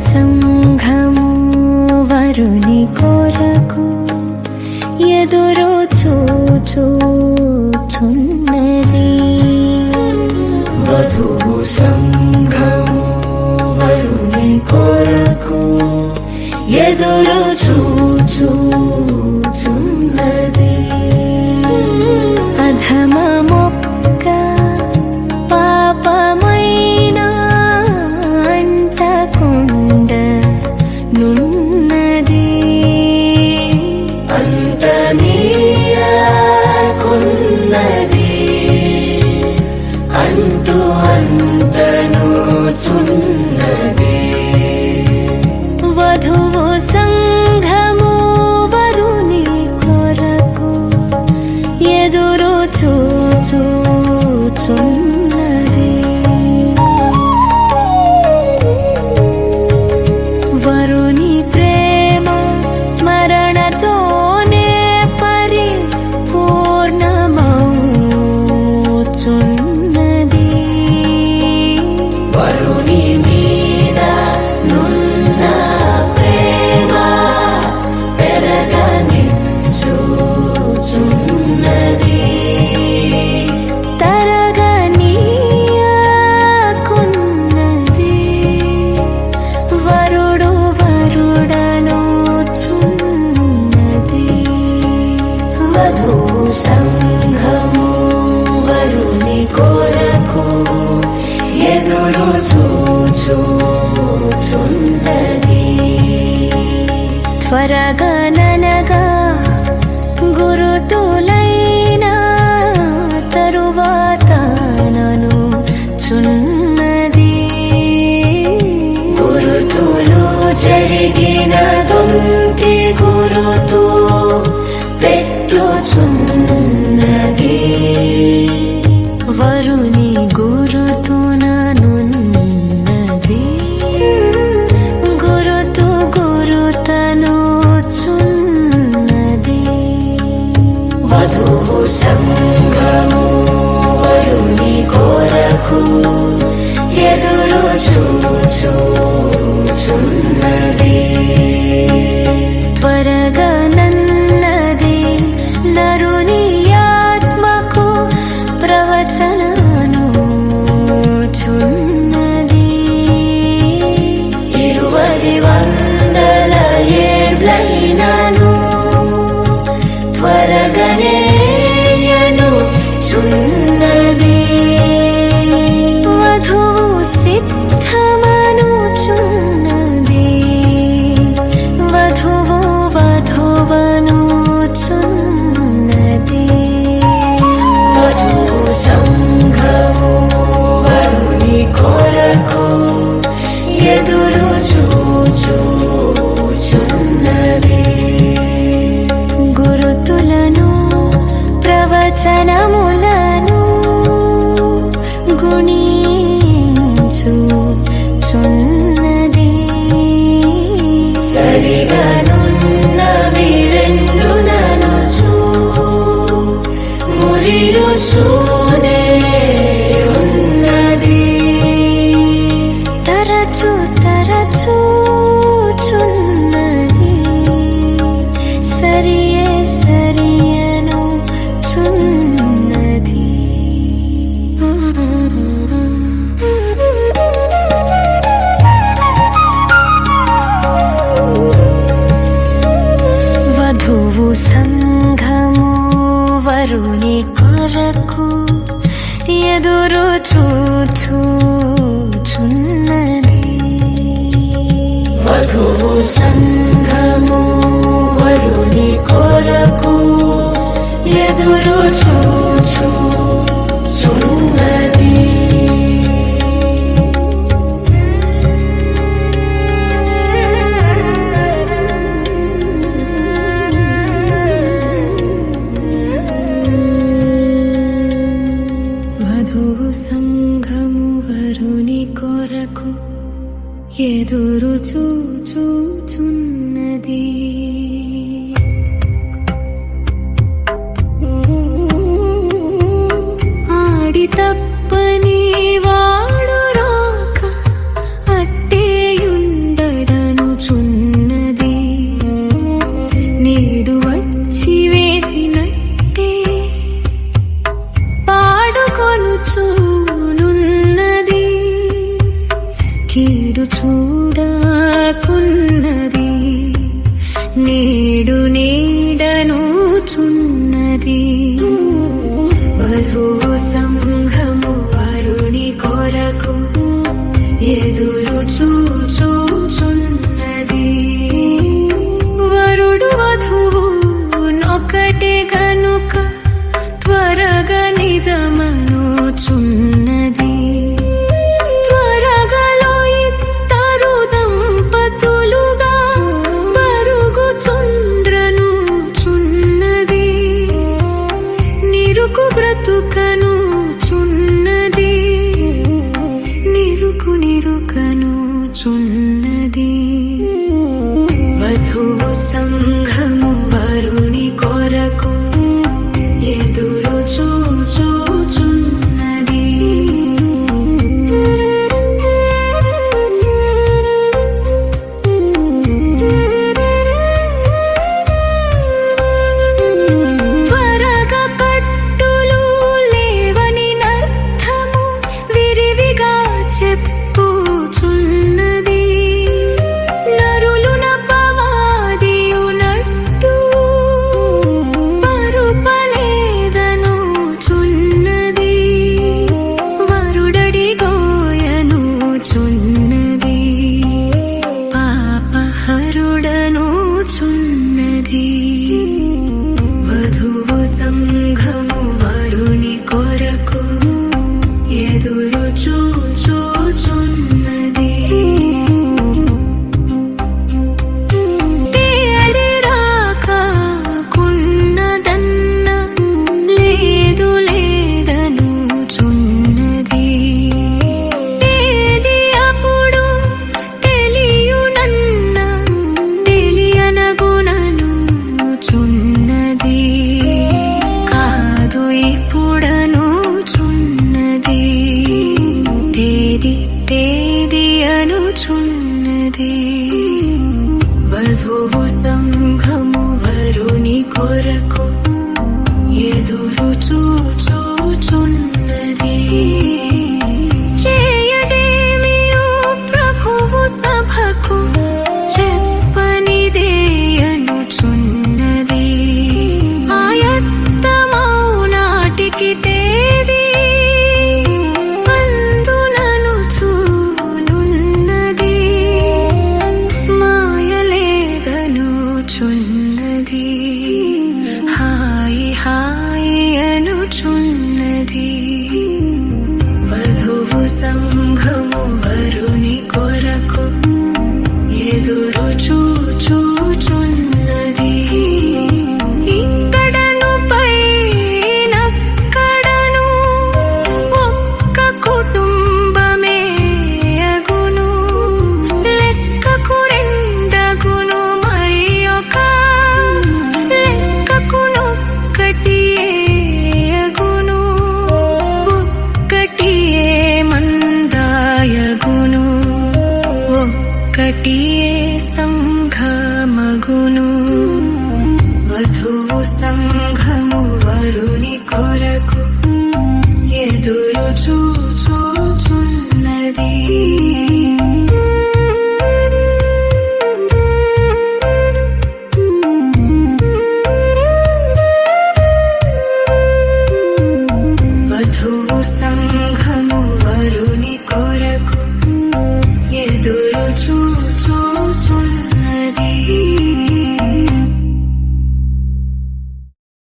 相 వధూ సంఘము వరుని కొరకు ఎదురు చూచుచుందది త్వరగా నన్నది త్వరగా నన్నది నరుని ఆత్మకు ప్రవచనను చున్నది ఇరువది త్వరగనే జరగనున్నవి రెండునను చూ మురియు చూ కరుణి కొరకు ఎదురు చూచుచున్నది వధు సంఘము వరుణి కొరకు ఎదురు చూచు. ఎదురు చూచుచున్నది. నేడు నీడను చున్నది వధువు cool. ఉన్నదే వధువు సంఘము వరుని కొరకు ఒక్కటియే సంఘమగును. వధువు సంఘము వరుని కొరకు ఎదురు చూచుచున్నది.